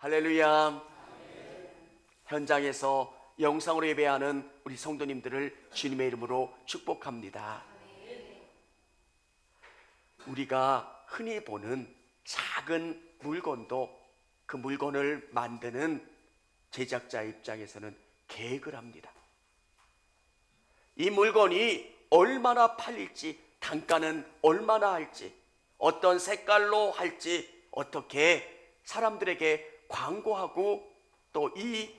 할렐루야. 현장에서 영상으로 예배하는 우리 성도님들을 주님의 이름으로 축복합니다. 우리가 흔히 보는 작은 물건도 그 물건을 만드는 제작자 입장에서는 계획을 합니다. 이 물건이 얼마나 팔릴지, 단가는 얼마나 할지, 어떤 색깔로 할지, 어떻게 사람들에게 광고하고 또 이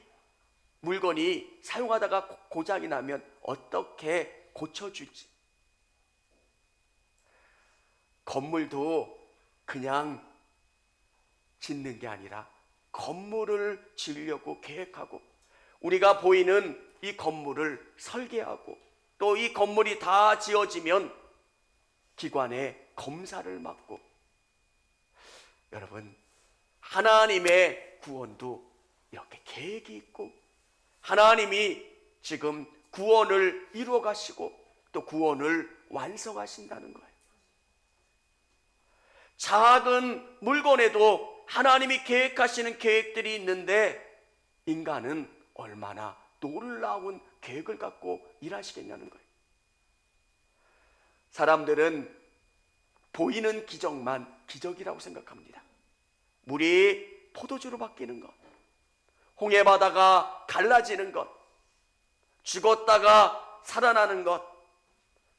물건이 사용하다가 고- 고장이 나면 어떻게 고쳐줄지. 건물도 그냥 짓는 게 아니라 건물을 지으려고 계획하고 우리가 보이는 이 건물을 설계하고 또 이 건물이 다 지어지면 기관에 검사를 맡고 여러분 하나님의 구원도 이렇게 계획이 있고 하나님이 지금 구원을 이루어 가시고 또 구원을 완성하신다는 거예요. 작은 물건에도 하나님이 계획하시는 계획들이 있는데 인간은 얼마나 놀라운 계획을 갖고 일하시겠냐는 거예요. 사람들은 보이는 기적만 기적이라고 생각합니다. 물이 포도주로 바뀌는 것, 홍해 바다가 갈라지는 것, 죽었다가 살아나는 것.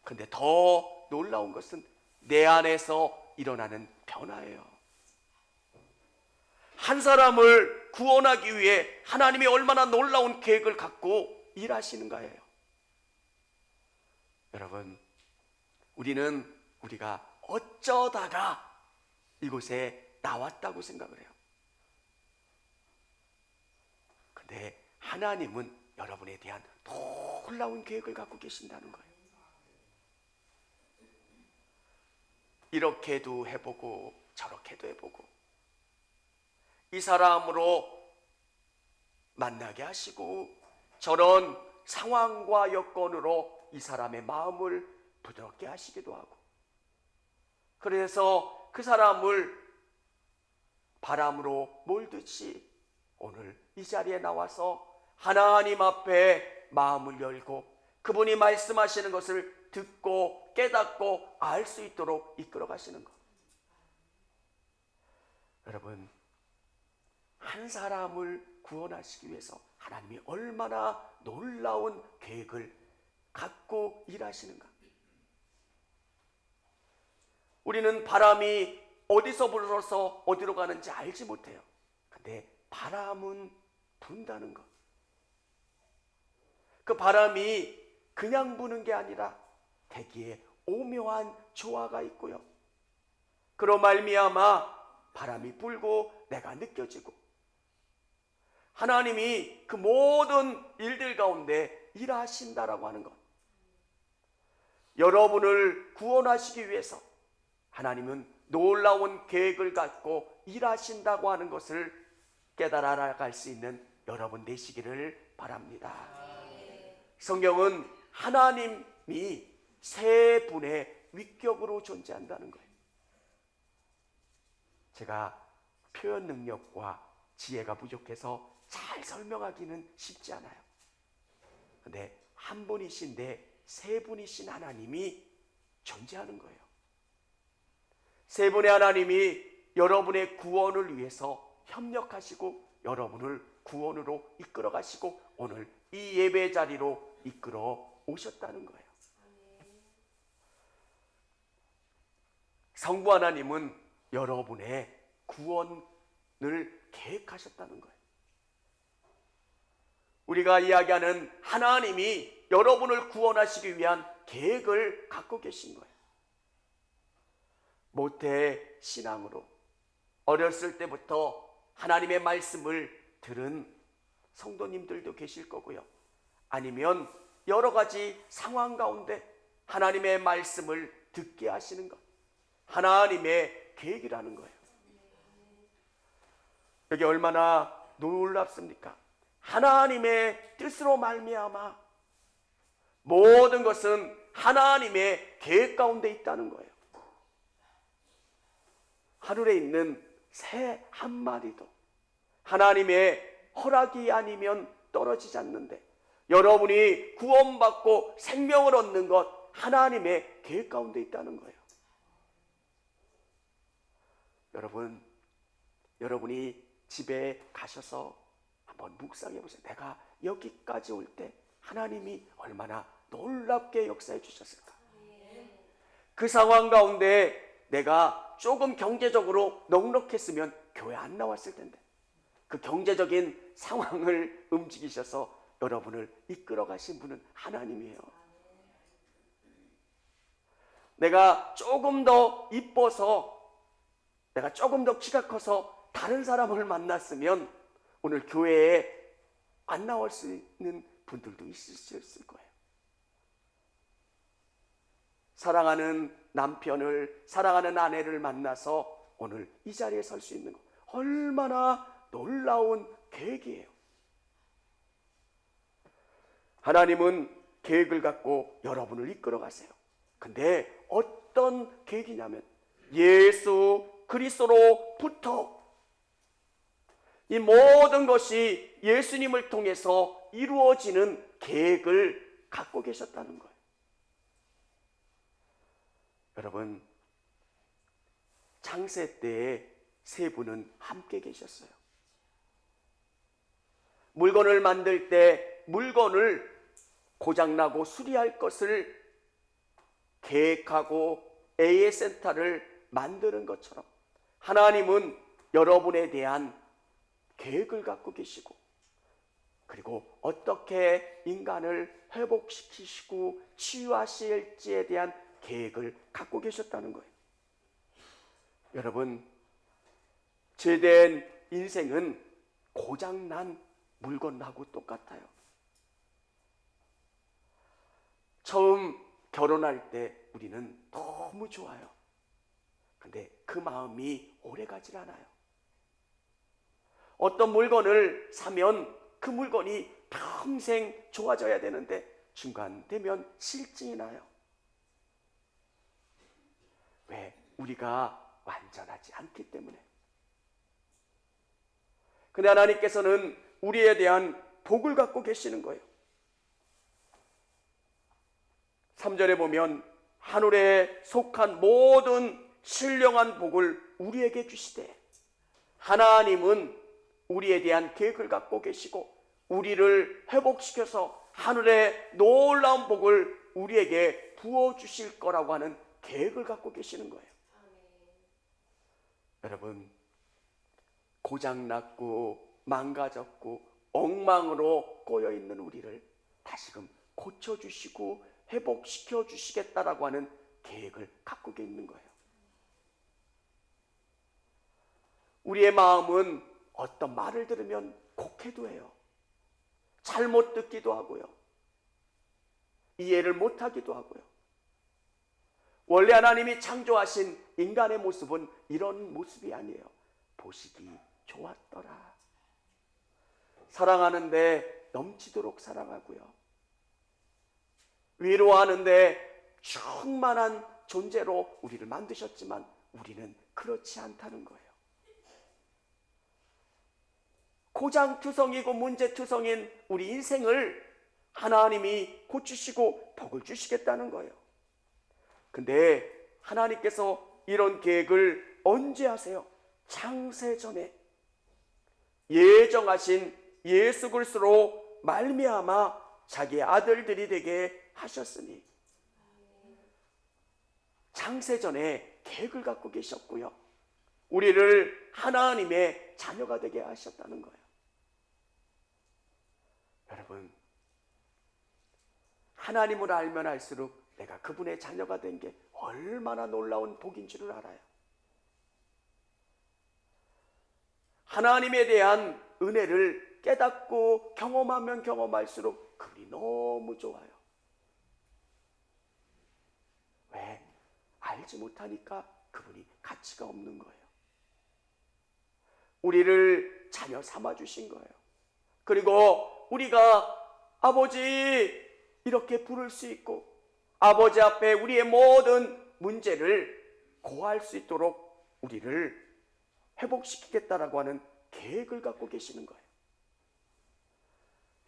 근데 더 놀라운 것은 내 안에서 일어나는 변화예요. 한 사람을 구원하기 위해 하나님이 얼마나 놀라운 계획을 갖고 일하시는가예요. 여러분, 우리는 우리가 어쩌다가 이곳에 나왔다고 생각을 해요. 근데 하나님은 여러분에 대한 놀라운 계획을 갖고 계신다는 거예요. 이렇게도 해보고 저렇게도 해보고 이 사람으로 만나게 하시고 저런 상황과 여건으로 이 사람의 마음을 부드럽게 하시기도 하고 그래서 그 사람을 바람으로 몰듯이 오늘 이 자리에 나와서 하나님 앞에 마음을 열고 그분이 말씀하시는 것을 듣고 깨닫고 알 수 있도록 이끌어 가시는 것. 여러분, 한 사람을 구원하시기 위해서 하나님이 얼마나 놀라운 계획을 갖고 일하시는가. 우리는 바람이 어디서 불어서 어디로 가는지 알지 못해요. 근데 바람은 분다는 것. 그 바람이 그냥 부는 게 아니라 대기에 오묘한 조화가 있고요. 그로 말미암아 바람이 불고 내가 느껴지고 하나님이 그 모든 일들 가운데 일하신다라고 하는 것. 여러분을 구원하시기 위해서 하나님은 놀라운 계획을 갖고 일하신다고 하는 것을 깨달아 나갈 수 있는 여러분 되시기를 바랍니다. 성경은 하나님이 세 분의 위격으로 존재한다는 거예요. 제가 표현 능력과 지혜가 부족해서 잘 설명하기는 쉽지 않아요. 근데 한 분이신데 세 분이신 하나님이 존재하는 거예요. 세 분의 하나님이 여러분의 구원을 위해서 협력하시고 여러분을 구원으로 이끌어 가시고 오늘 이 예배 자리로 이끌어 오셨다는 거예요. 성부 하나님은 여러분의 구원을 계획하셨다는 거예요. 우리가 이야기하는 하나님이 여러분을 구원하시기 위한 계획을 갖고 계신 거예요. 모태 신앙으로 어렸을 때부터 하나님의 말씀을 들은 성도님들도 계실 거고요. 아니면 여러 가지 상황 가운데 하나님의 말씀을 듣게 하시는 것. 하나님의 계획이라는 거예요. 여기 얼마나 놀랍습니까? 하나님의 뜻으로 말미암아 모든 것은 하나님의 계획 가운데 있다는 거예요. 하늘에 있는 새 한 마리도 하나님의 허락이 아니면 떨어지지 않는데 여러분이 구원받고 생명을 얻는 것 하나님의 계획 가운데 있다는 거예요. 여러분, 여러분이 집에 가셔서 한번 묵상해 보세요. 내가 여기까지 올 때 하나님이 얼마나 놀랍게 역사해 주셨을까? 그 상황 가운데 내가 조금 경제적으로 넉넉했으면 교회 안 나왔을 텐데 그 경제적인 상황을 움직이셔서 여러분을 이끌어 가신 분은 하나님이에요. 내가 조금 더 이뻐서 내가 조금 더 키가 커서 다른 사람을 만났으면 오늘 교회에 안 나올 수 있는 분들도 있을 수 있을 거예요. 사랑하는 남편을, 사랑하는 아내를 만나서 오늘 이 자리에 설 수 있는 것. 얼마나 놀라운 계획이에요. 하나님은 계획을 갖고 여러분을 이끌어 가세요. 근데 어떤 계획이냐면 예수 그리스도로부터 이 모든 것이 예수님을 통해서 이루어지는 계획을 갖고 계셨다는 거예요. 여러분, 창세 때에 세 분은 함께 계셨어요. 물건을 만들 때 물건을 고장나고 수리할 것을 계획하고 AA 센터를 만드는 것처럼 하나님은 여러분에 대한 계획을 갖고 계시고 그리고 어떻게 인간을 회복시키시고 치유하실지에 대한 계획을 갖고 계셨다는 거예요. 여러분, 제된 인생은 고장난 물건하고 똑같아요. 처음 결혼할 때 우리는 너무 좋아요. 근데 그 마음이 오래 가질 않아요. 어떤 물건을 사면 그 물건이 평생 좋아져야 되는데 중간 되면 실증이 나요. 왜? 우리가 완전하지 않기 때문에. 근데 하나님께서는 우리에 대한 복을 갖고 계시는 거예요. 3절에 보면 하늘에 속한 모든 신령한 복을 우리에게 주시되 하나님은 우리에 대한 계획을 갖고 계시고 우리를 회복시켜서 하늘의 놀라운 복을 우리에게 부어 주실 거라고 하는 계획을 갖고 계시는 거예요. 여러분 고장났고 망가졌고 엉망으로 꼬여 있는 우리를 다시금 고쳐 주시고 회복시켜 주시겠다라고 하는 계획을 갖고 있는 거예요. 우리의 마음은 어떤 말을 들으면 곡해도 해요. 잘못 듣기도 하고요. 이해를 못하기도 하고요. 원래 하나님이 창조하신 인간의 모습은 이런 모습이 아니에요. 보시기 좋았더라. 사랑하는데 넘치도록 사랑하고요. 위로하는데 충만한 존재로 우리를 만드셨지만 우리는 그렇지 않다는 거예요. 고장투성이고 문제투성인 우리 인생을 하나님이 고치시고 복을 주시겠다는 거예요. 근데 하나님께서 이런 계획을 언제 하세요? 창세 전에 예정하신 예수 그리스도로 말미암아 자기 아들들이 되게 하셨으니 창세 전에 계획을 갖고 계셨고요. 우리를 하나님의 자녀가 되게 하셨다는 거예요. 여러분, 하나님을 알면 알수록 내가 그분의 자녀가 된 게 얼마나 놀라운 복인 줄을 알아요. 하나님에 대한 은혜를 깨닫고 경험하면 경험할수록 그분이 너무 좋아요. 왜? 알지 못하니까 그분이 가치가 없는 거예요. 우리를 자녀 삼아 주신 거예요. 그리고 우리가 아버지 이렇게 부를 수 있고 아버지 앞에 우리의 모든 문제를 고할 수 있도록 우리를 회복시키겠다라고 하는 계획을 갖고 계시는 거예요.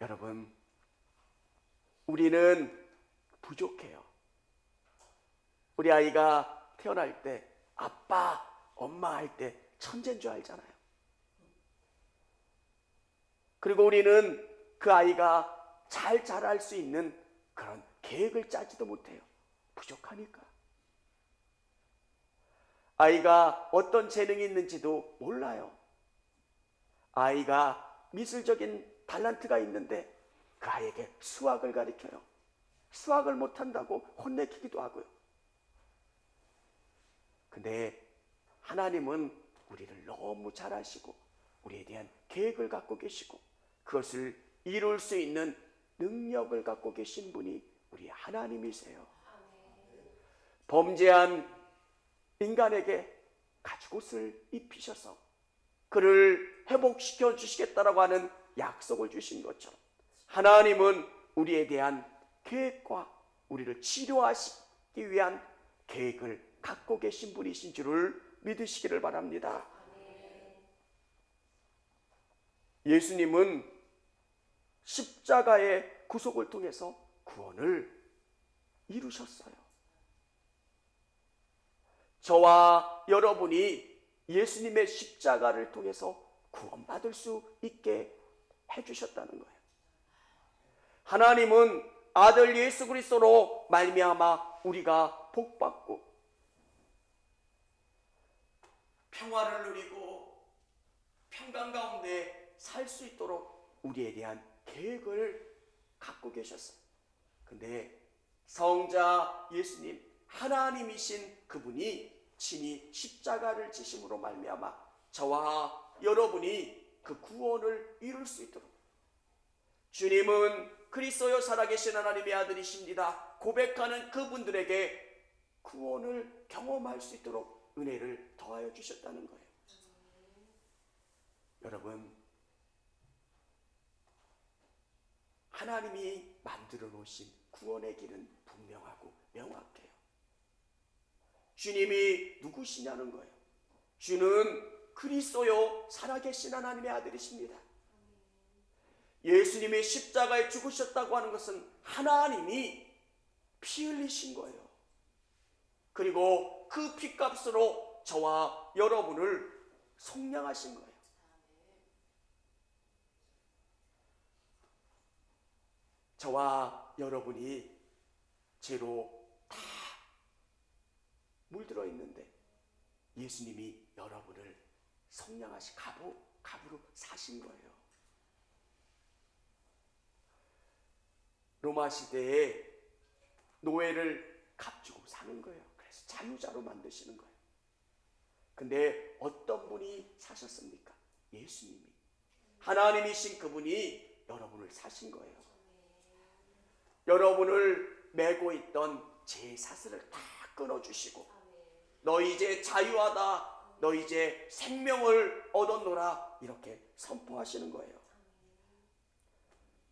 여러분, 우리는 부족해요. 우리 아이가 태어날 때 아빠, 엄마 할 때 천재인 줄 알잖아요. 그리고 우리는 그 아이가 잘 자랄 수 있는 그런 계획을 짜지도 못해요. 부족하니까. 아이가 어떤 재능이 있는지도 몰라요. 아이가 미술적인 달란트가 있는데 그 아이에게 수학을 가르쳐요. 수학을 못한다고 혼내키기도 하고요. 근데 하나님은 우리를 너무 잘 아시고 우리에 대한 계획을 갖고 계시고 그것을 이룰 수 있는 능력을 갖고 계신 분이 우리 하나님이세요. 범죄한 인간에게 가죽옷을 입히셔서 그를 회복시켜 주시겠다라고 하는 약속을 주신 것처럼 하나님은 우리에 대한 계획과 우리를 치료하시기 위한 계획을 갖고 계신 분이신 줄을 믿으시기를 바랍니다. 예수님은 십자가의 구속을 통해서 구원을 이루셨어요. 저와 여러분이 예수님의 십자가를 통해서 구원받을 수 있게 해주셨다는 거예요. 하나님은 아들 예수 그리스도로 말미암아 우리가 복받고 평화를 누리고 평강 가운데 살 수 있도록 우리에 대한 계획을 갖고 계셨어요. 근데 성자 예수님 하나님이신 그분이 친히 십자가를 지심으로 말미암아 저와 여러분이 그 구원을 이룰 수 있도록 주님은 그리스도여 살아계신 하나님의 아들이십니다. 고백하는 그분들에게 구원을 경험할 수 있도록 은혜를 더하여 주셨다는 거예요. 여러분, 하나님이 만들어 놓으신 구원의 길은 분명하고 명확해요. 주님이 누구시냐는 거예요. 주는 그리스도요 살아계신 하나님의 아들이십니다. 예수님이 십자가에 죽으셨다고 하는 것은 하나님이 피 흘리신 거예요. 그리고 그 피값으로 저와 여러분을 속량하신 거예요. 저와 여러분이 죄로 다 물들어 있는데 예수님이 여러분을 성량하시 갑으로, 갑으로 사신 거예요. 로마 시대에 노예를 값주고 사는 거예요. 그래서 자유자로 만드시는 거예요. 근데 어떤 분이 사셨습니까? 예수님이. 하나님이신 그분이 여러분을 사신 거예요. 여러분을 메고 있던 제 사슬을 다 끊어주시고 너 이제 자유하다. 너 이제 생명을 얻었노라. 이렇게 선포하시는 거예요.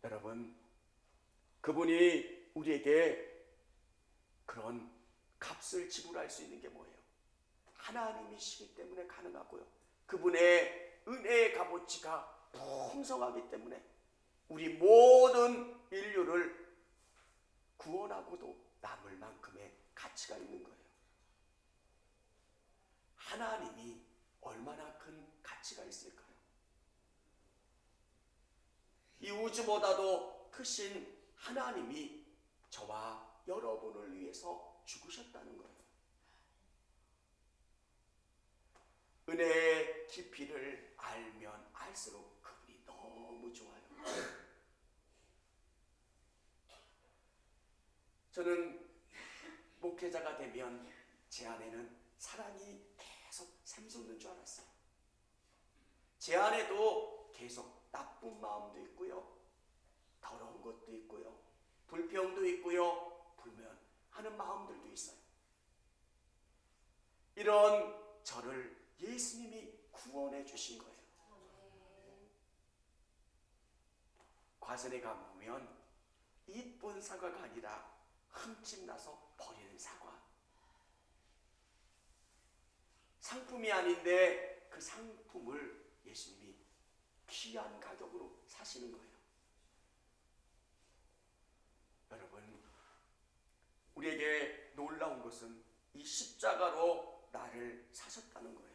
여러분 그분이 우리에게 그런 값을 지불할 수 있는 게 뭐예요? 하나님이시기 때문에 가능하고요. 그분의 은혜의 값어치가 풍성하기 때문에 우리 모든 인류를 구원하고도 남을 만큼의 가치가 있는 거예요. 하나님이 얼마나 큰 가치가 있을까요? 이 우주보다도 크신 하나님이 저와 여러분을 위해서 죽으셨다는 거예요. 은혜의 깊이를 알면 알수록 그분이 너무 좋아요. 저는 목회자가 되면 제 안에는 사랑이 계속 샘솟는 줄 알았어요. 제 안에도 계속 나쁜 마음도 있고요. 더러운 것도 있고요. 불평도 있고요. 불면하는 마음들도 있어요. 이런 저를 예수님이 구원해 주신 거예요. 과전에 가보면 이쁜 사과가 아니라 흠집 나서 버리는 사과. 상품이 아닌데 그 상품을 예수님이 귀한 가격으로 사시는 거예요. 여러분, 우리에게 놀라운 것은 이 십자가로 나를 사셨다는 거예요.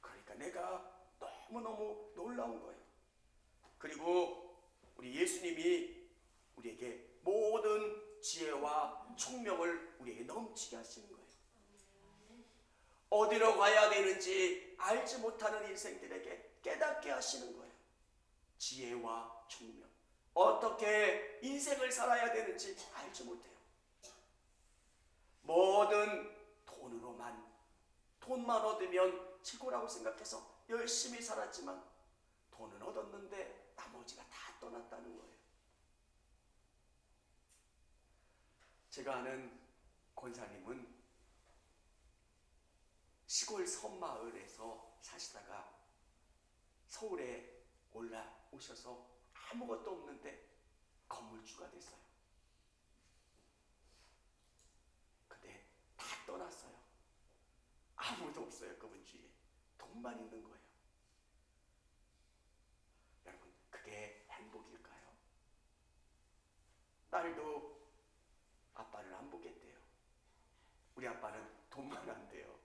그러니까 내가 너무너무 놀라운 거예요. 그리고 우리 예수님이 우리에게 모든 지혜와 총명을 우리에게 넘치게 하시는 거예요. 어디로 가야 되는지 알지 못하는 인생들에게 깨닫게 하시는 거예요. 지혜와 총명. 어떻게 인생을 살아야 되는지 알지 못해요. 뭐든 돈으로만, 돈만 얻으면 최고라고 생각해서 열심히 살았지만 돈은 얻었는데 나머지가 다 떠났다는 거예요. 제가 아는 권사님은 시골 섬마을에서 사시다가 서울에 올라오셔서 아무것도 없는데 건물주가 됐어요. 근데 다 떠났어요. 아무도 없어요, 그분 주위에. 돈만 있는 거예요. 여러분, 그게 행복일까요? 딸도 아빠를 안 보겠대요. 우리 아빠는 돈만 안 돼요.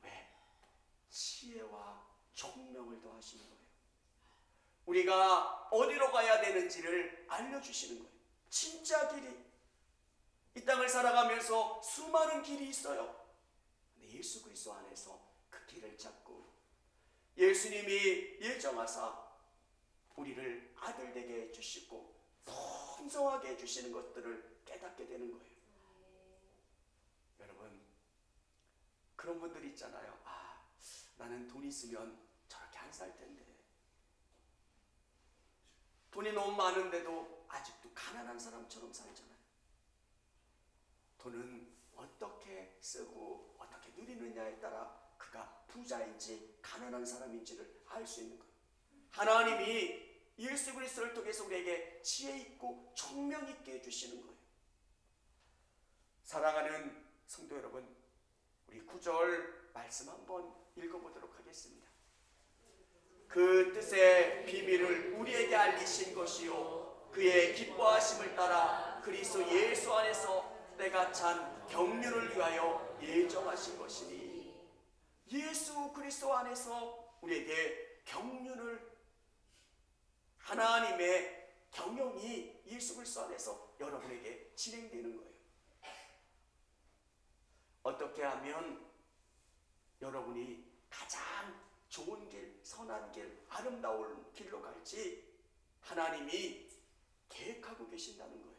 왜? 지혜와 총명을 더하시는 거예요. 우리가 어디로 가야 되는지를 알려주시는 거예요. 진짜 길이. 이 땅을 살아가면서 수많은 길이 있어요. 근데 예수 그리스도 안에서 그 길을 찾고 예수님이 일정하사 우리를 아들 되게 해주시고 풍성하게 해주시는 것들을 깨닫게 되는 거예요. 여러분 그런 분들 있잖아요. 아 나는 돈 있으면 저렇게 안 살 텐데 돈이 너무 많은데도 아직도 가난한 사람처럼 살잖아요. 돈은 어떻게 쓰고 어떻게 누리느냐에 따라 그가 부자인지 가난한 사람인지를 알 수 있는 거예요. 하나님이 예수 그리스도를 통해서 우리에게 지혜 있고 총명 있게 해주시는 거예요. 사랑하는 성도 여러분, 우리 구절 말씀 한번 읽어보도록 하겠습니다. 그 뜻의 비밀을 우리에게 알리신 것이요 그의 기뻐하심을 따라 그리스도 예수 안에서 때가 찬 경륜을 위하여 예정하신 것이니 예수 그리스도 안에서 우리에게 경륜을 하나님의 경영이 예수 그리스도 안에서 여러분에게 진행되는 거예요. 어떻게 하면 여러분이 가장 좋은 길, 선한 길, 아름다운 길로 갈지 하나님이 계획하고 계신다는 거예요.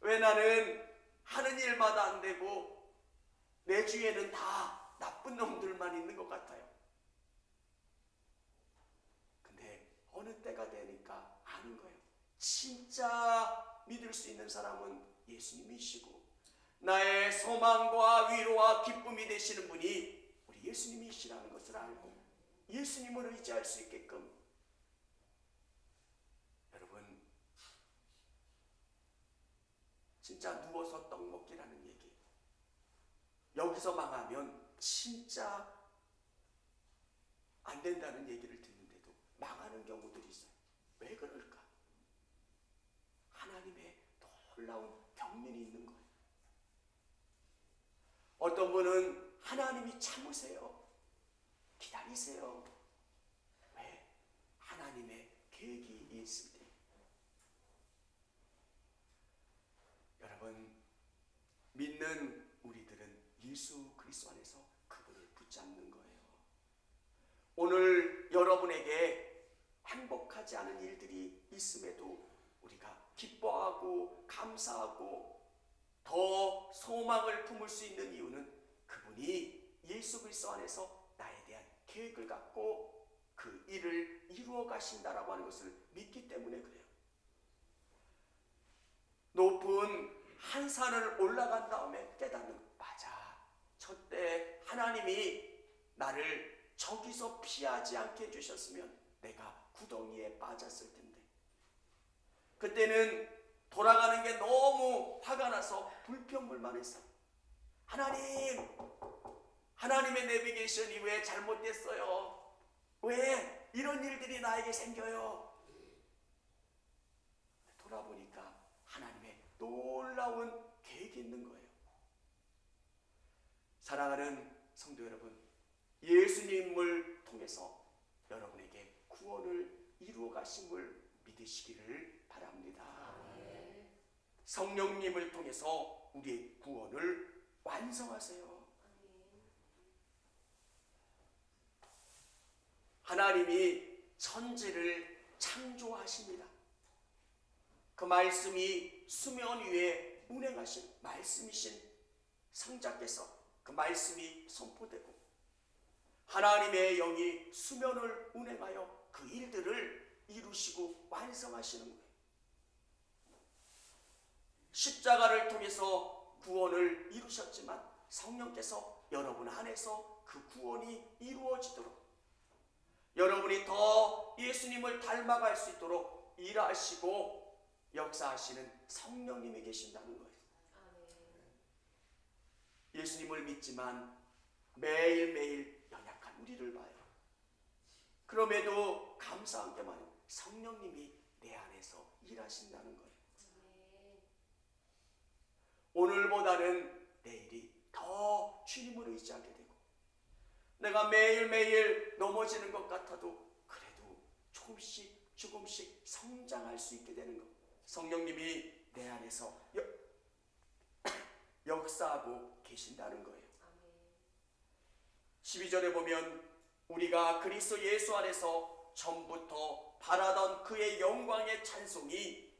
왜 나는 하는 일마다 안 되고 내 주위에는 다 나쁜 놈들만 있는 것 같아요. 근데 어느 때가 되니까 아는 거예요. 진짜 믿을 수 있는 사람은 예수님이시고 나의 소망과 위로와 기쁨이 되시는 분이 우리 예수님이시라는 것을 알고 예수님을 의지할 수 있게끔 여러분 진짜 누워서 떡 먹기라는 얘기 여기서 망하면 진짜 안 된다는 얘기를 듣는데도 망하는 경우들이 있어요. 왜 그럴까? 하나님의 놀라운 경륜이 있는 거예요. 어떤 분은 하나님이 참으세요. 기다리세요. 왜? 하나님의 계획이 있을 때. 여러분, 믿는 우리들은 예수 그리스도 안에서 그분을 붙잡는 거예요. 오늘 여러분에게 행복하지 않은 일들이 있음에도 우리가 기뻐하고 감사하고 더 소망을 품을 수 있는 이유는 그분이 예수 그리스도 안에서 나에 대한 계획을 갖고 그 일을 이루어 가신다라고 하는 것을 믿기 때문에 그래요. 높은 한 산을 올라간 다음에 깨닫는 맞아. 저때 하나님이 나를 저기서 피하지 않게 해주셨으면 내가 구덩이에 빠졌을 텐데. 그때는 나서 불평불만했어. 하나님, 하나님의 내비게이션이 왜 잘못됐어요? 이런 일들이 나에게 생겨요. 돌아보니까 하나님의 놀라운 계획이 있는 거예요. 사랑하는 성도 여러분, 예수님을 통해서 여러분에게 구원을 이루어 가심을 믿으시기를 바랍니다. 성령님을 통해서 우리의 구원을 완성하세요. 하나님이 천지를 창조하십니다. 그 말씀이 수면 위에 운행하신 말씀이신 성자께서 그 말씀이 선포되고 하나님의 영이 수면을 운행하여 그 일들을 이루시고 완성하시는 거예요. 십자가를 통해서 구원을 이루셨지만 성령께서 여러분 안에서 그 구원이 이루어지도록 여러분이 더 예수님을 닮아갈 수 있도록 일하시고 역사하시는 성령님이 계신다는 거예요. 예수님을 믿지만 매일매일 연약한 우리를 봐요. 그럼에도 감사한 게 많아요. 성령님이 내 안에서 일하신다는 거예요. 오늘보다는 내일이 더 주님을 의지하게 되고 내가 매일매일 넘어지는 것 같아도 그래도 조금씩 조금씩 성장할 수 있게 되는 것. 성령님이 내 안에서 여, 역사하고 계신다는 거예요. 12절에 보면 우리가 그리스도 예수 안에서 전부터 바라던 그의 영광의 찬송이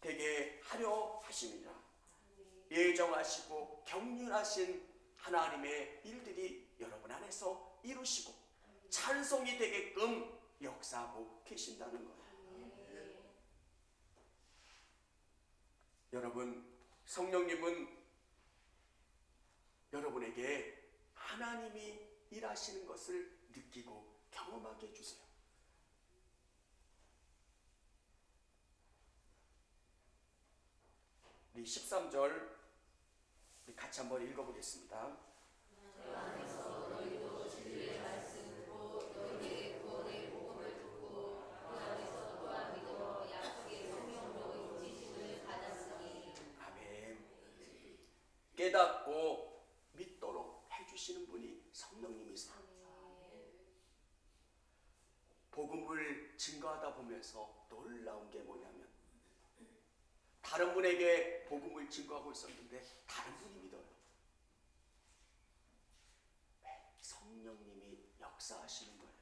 되게 하려 하십니다. 예정하시고 경륜하신 하나님의 일들이 여러분 안에서 이루시고 찬송이 되게끔 역사하고 계신다는 거예요. 여러분, 성령님은 여러분에게 하나님이 일하시는 것을 느끼고 경험하게 해주세요. 우리 13절 우리 같이 한번 읽어보겠습니다. 아멘. 깨닫고 믿도록 해주시는 분이 성령님이세요. 복음을 증거하다 보면서 놀라운 게 뭐냐면 다른 분에게 복음을 증거하고 있었는데 다른 분이 믿어요. 왜? 성령님이 역사하시는 거예요.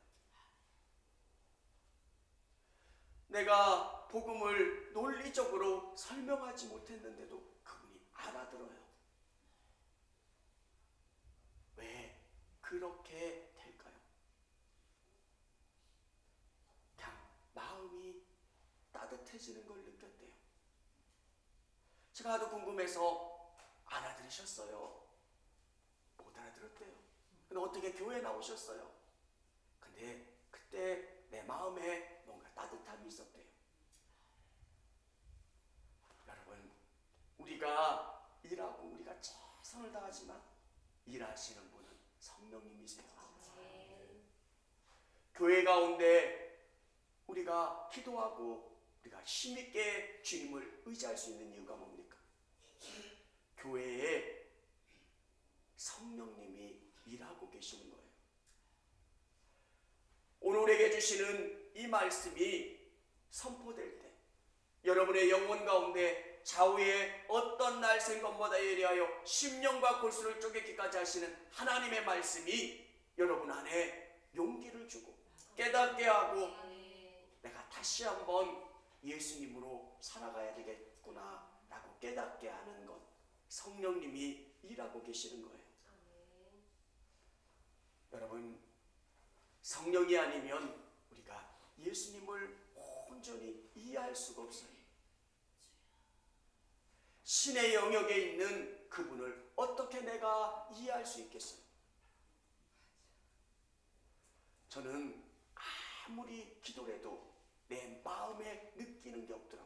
내가 복음을 논리적으로 설명하지 못했는데도 그분이 알아들어요. 왜 그렇게 될까요? 그냥 마음이 따뜻해지는 걸 느꼈대요. 제가 하도 궁금해서 알아들으셨어요. 못 알아들었대요. 근데 어떻게 교회 나오셨어요? 근데 그때 내 마음에 뭔가 따뜻함이 있었대요. 여러분, 우리가 일하고 우리가 최선을 다하지만 일하시는 분은 성령님이세요. 교회 가운데 우리가 기도하고 우리가 힘있게 주님을 의지할 수 있는 이유가 뭡니까? 교회에 성령님이 일하고 계시는 거예요. 오늘에게 주시는 이 말씀이 선포될 때 여러분의 영혼 가운데 좌우에 어떤 날생 것보다 예리하여 심령과 골수를 쪼개기까지 하시는 하나님의 말씀이 여러분 안에 용기를 주고 깨닫게 하고 내가 다시 한번 예수님으로 살아가야 되겠구나 라고 깨닫게 하는 것 성령님이 일하고 계시는 거예요. 여러분 성령이 아니면 우리가 예수님을 온전히 이해할 수가 없어요. 신의 영역에 있는 그분을 어떻게 내가 이해할 수 있겠어요? 저는 아무리 기도를 해도 내 마음에 느끼는 게 없더라고요.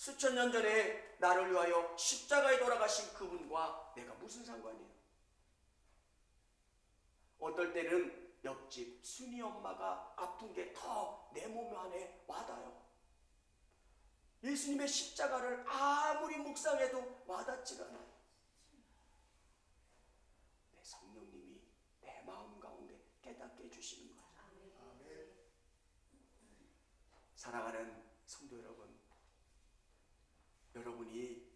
수천 년 전에 나를 위하여 십자가에 돌아가신 그분과 내가 무슨 상관이에요? 어떨 때는 옆집 순이 엄마가 아픈 게 더 내 몸 안에 와닿아요. 예수님의 십자가를 아무리 묵상해도 와닿지가 않아요. 내 성령님이 내 마음 가운데 깨닫게 해주시는 거예요. 사랑하는 성도 여러분, 여러분이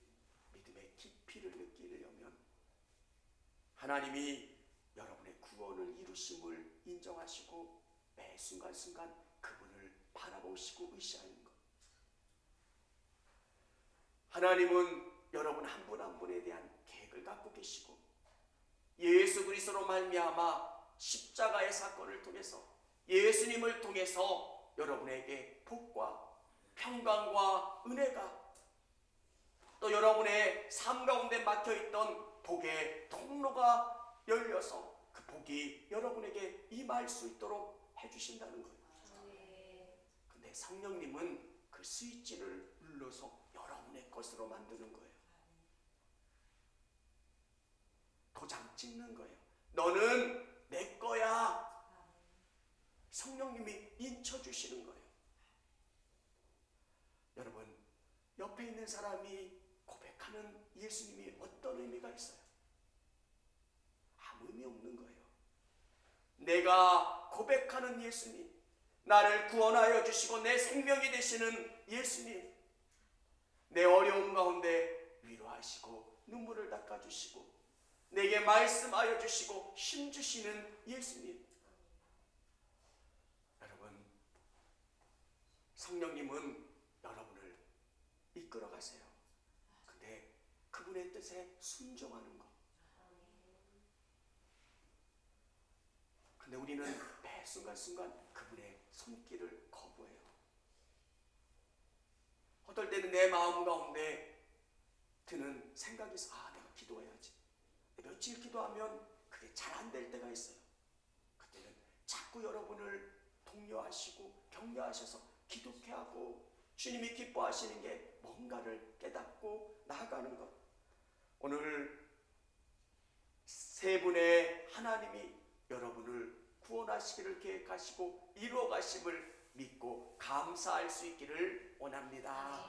믿음의 깊이를 느끼려면 하나님이 여러분의 구원을 이루심을 인정하시고 매 순간순간 그분을 바라보시고 의시하는 것. 하나님은 여러분 한 분한 분에 대한 계획을 갖고 계시고 예수 그리스도로 말미암아 십자가의 사건을 통해서 예수님을 통해서 여러분에게 복과 평강과 은혜가 또 여러분의 삶 가운데 막혀 있던 복의 통로가 열려서 그 복이 여러분에게 임할 수 있도록 해주신다는 거예요. 근데 성령님은 그 스위치를 눌러서 여러분의 것으로 만드는 거예요. 도장 찍는 거예요. 너는 내 거야. 성령님이 인쳐주시는 거예요. 여러분, 옆에 있는 사람이 고백하는 예수님이 어떤 의미가 있어요? 아무 의미 없는 거예요. 내가 고백하는 예수님, 나를 구원하여 주시고 내 생명이 되시는 예수님, 내 어려움 가운데 위로하시고 눈물을 닦아주시고 내게 말씀하여 주시고 힘 주시는 예수님. 성령님은 여러분을 이끌어 가세요. 그분의 뜻에 순종하는 것. 근데 우리는 매 순간순간 그분의 손길을 거부해요. 어떨 때는 내 마음 가운데 드는 생각이 있어. 아, 내가 기도해야지. 며칠 기도하면 그게 잘 안 될 때가 있어요. 그때는 자꾸 여러분을 독려하시고 격려하셔서 기독해 하고 주님이 기뻐하시는 게 뭔가를 깨닫고 나아가는 것. 오늘 세 분의 하나님이 여러분을 구원하시기를 계획하시고 이루어 가심을 믿고 감사할 수 있기를 원합니다.